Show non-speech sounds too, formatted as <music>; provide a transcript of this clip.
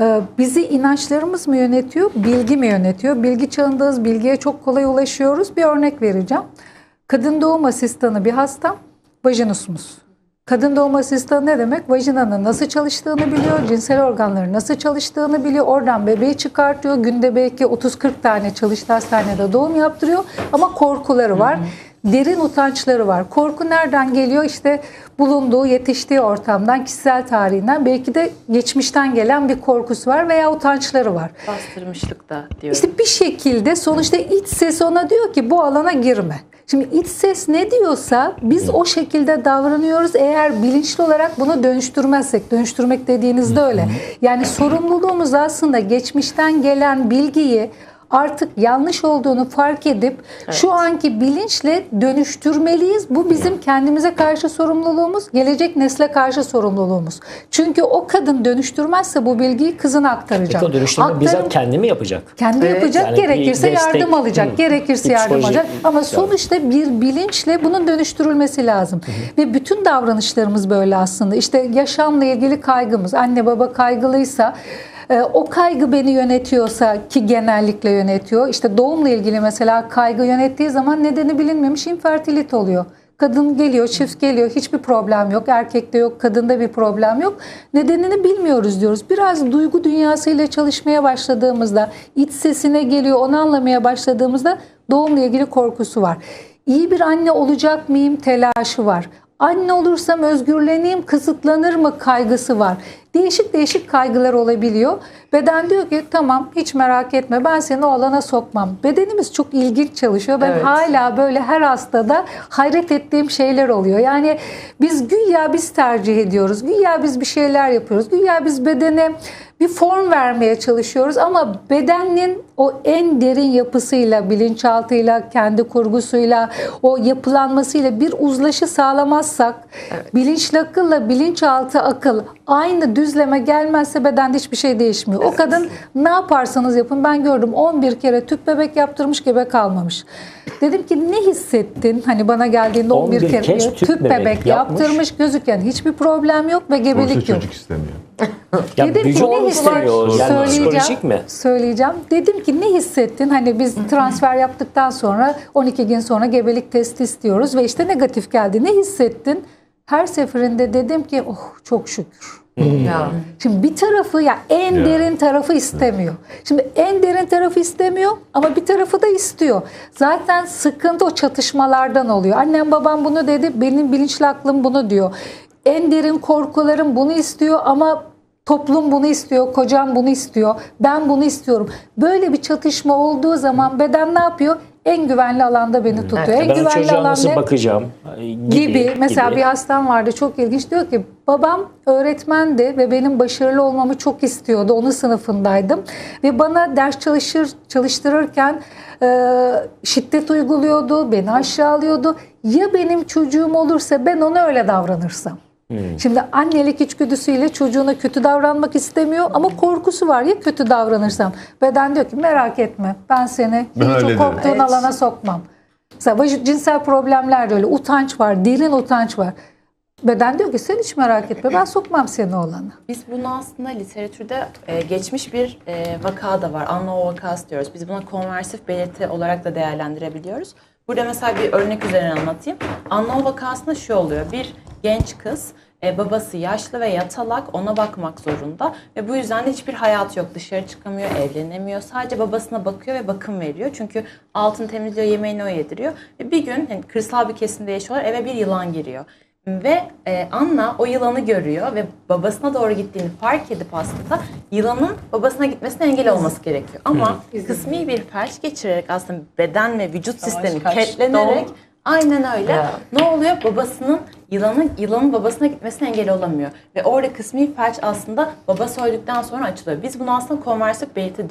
Ee, Bizi inançlarımız mı yönetiyor, bilgi mi yönetiyor? Bilgi çağındayız, bilgiye çok kolay ulaşıyoruz. Bir örnek vereceğim. Kadın doğum asistanı bir hastam, vajinusmus. Kadın doğum asistanı ne demek? Vajinanın nasıl çalıştığını biliyor, cinsel organların nasıl çalıştığını biliyor. Oradan bebeği çıkartıyor. Günde belki 30-40 tane çalıştığı hastanede doğum yaptırıyor. Ama korkuları var. Derin utançları var. Korku nereden geliyor? İşte bulunduğu, yetiştiği ortamdan, kişisel tarihinden, belki de geçmişten gelen bir korkusu var veya utançları var. Bastırmışlık da diyorum. İşte bir şekilde sonuçta iç ses ona diyor ki bu alana girme. Şimdi iç ses ne diyorsa biz o şekilde davranıyoruz eğer bilinçli olarak bunu dönüştürmezsek. Dönüştürmek dediğinizde öyle. Yani sorumluluğumuz aslında geçmişten gelen bilgiyi artık yanlış olduğunu fark edip şu anki bilinçle dönüştürmeliyiz. Bu bizim kendimize karşı sorumluluğumuz, gelecek nesle karşı sorumluluğumuz. Çünkü o kadın dönüştürmezse bu bilgiyi kızına aktaracak. Peki o dönüştürme Aktarım- bizzat kendi mi yapacak? kendi Evet. yapacak, Yani gerekirse destek- yardım alacak, Hı. gerekirse yardım alacak. Ama sonuçta bir bilinçle bunun dönüştürülmesi lazım. Ve bütün davranışlarımız böyle aslında. İşte yaşamla ilgili kaygımız, anne baba kaygılıysa o kaygı beni yönetiyorsa ki genellikle yönetiyor. İşte doğumla ilgili mesela kaygı yönettiği zaman nedeni bilinmemiş infertilit oluyor. Kadın geliyor, çift geliyor, hiçbir problem yok. Erkekte yok, kadında bir problem yok. Nedenini bilmiyoruz diyoruz. Biraz duygu dünyasıyla çalışmaya başladığımızda, iç sesine geliyor, onu anlamaya başladığımızda doğumla ilgili korkusu var. İyi bir anne olacak mıyım telaşı var. Anne olursam özgürleneyim, kısıtlanır mı kaygısı var. Değişik değişik kaygılar olabiliyor. Beden diyor ki tamam hiç merak etme ben seni o alana sokmam. Bedenimiz çok ilginç çalışıyor. Ben Evet. hala böyle her hastada hayret ettiğim şeyler oluyor. Yani biz güya biz tercih ediyoruz. Güya biz bir şeyler yapıyoruz. Güya biz bedene bir form vermeye çalışıyoruz ama bedenin o en derin yapısıyla, bilinçaltıyla, kendi kurgusuyla, o yapılanmasıyla bir uzlaşı sağlamazsak, bilinçli akılla bilinçaltı akıl aynı düzleme gelmezse bedende hiçbir şey değişmiyor. O kadın ne yaparsanız yapın ben gördüm 11 kere tüp bebek yaptırmış gebe kalmamış. Dedim ki ne hissettin? Hani bana geldiğinde 11, 11 kere tüp, tüp bebek, bebek yaptırmış gözüken hiçbir problem yok ve Oysa gebelik yok. çocuk istemiyor. <laughs> Ya Dedim ki ne hissettin? Yani Söyleyeceğim. mi? Söyleyeceğim. Dedim ki ne hissettin? Hani biz transfer yaptıktan sonra 12 gün sonra gebelik testi istiyoruz ve işte negatif geldi. Ne hissettin? Her seferinde dedim ki oh çok şükür. ya. Şimdi bir tarafı ya en Ya. derin tarafı istemiyor. Şimdi en derin tarafı istemiyor ama bir tarafı da istiyor. Zaten sıkıntı o çatışmalardan oluyor. Annem babam bunu dedi, benim bilinçli aklım bunu diyor. En derin korkularım bunu istiyor ama toplum bunu istiyor, kocam bunu istiyor, ben bunu istiyorum. Böyle bir çatışma olduğu zaman beden ne yapıyor? En güvenli alanda beni tutuyor. En Ben güvenli çocuğa alan nasıl bakacağım? Gibi. gibi. Mesela gibi. bir hastam vardı çok ilginç diyor ki babam öğretmendi ve benim başarılı olmamı çok istiyordu. Onun sınıfındaydım ve bana ders çalışır çalıştırırken e, şiddet uyguluyordu, beni aşağılıyordu. Ya benim çocuğum olursa ben ona öyle davranırsam. Şimdi annelik içgüdüsüyle çocuğuna kötü davranmak istemiyor ama korkusu var ya kötü davranırsam. Beden diyor ki merak etme ben seni <laughs> Ben hiç o korktuğun derim. alana sokmam. Mesela cinsel problemler de öyle. Utanç var, derin utanç var. Beden diyor ki sen hiç merak etme ben sokmam seni o alana. Biz bunu aslında literatürde e, geçmiş bir e, vaka da var. Anno vakası diyoruz. Biz buna konversif belirti olarak da değerlendirebiliyoruz. Burada mesela bir örnek üzerine anlatayım. Anno vakasında şu oluyor. Bir genç kız e, babası yaşlı ve yatalak ona bakmak zorunda ve bu yüzden de hiçbir hayatı yok. Dışarı çıkamıyor, evlenemiyor. Sadece babasına bakıyor ve bakım veriyor. Çünkü altını temizliyor, yemeğini o yediriyor. Ve bir gün hani kırsal bir kesimde yaşıyorlar eve bir yılan giriyor. Ve e, Anna o yılanı görüyor ve babasına doğru gittiğini fark edip aslında yılanın babasına gitmesine engel olması gerekiyor. Ama kısmi bir felç geçirerek aslında beden ve vücut sistemi kaç, ketlenerek aynen öyle. Ya. Ne oluyor? Babasının yılanın yılanın babasına gitmesine engel olamıyor. Ve orada kısmi felç aslında babası öldükten sonra açılıyor. Biz bunu aslında konversif belirti diyoruz.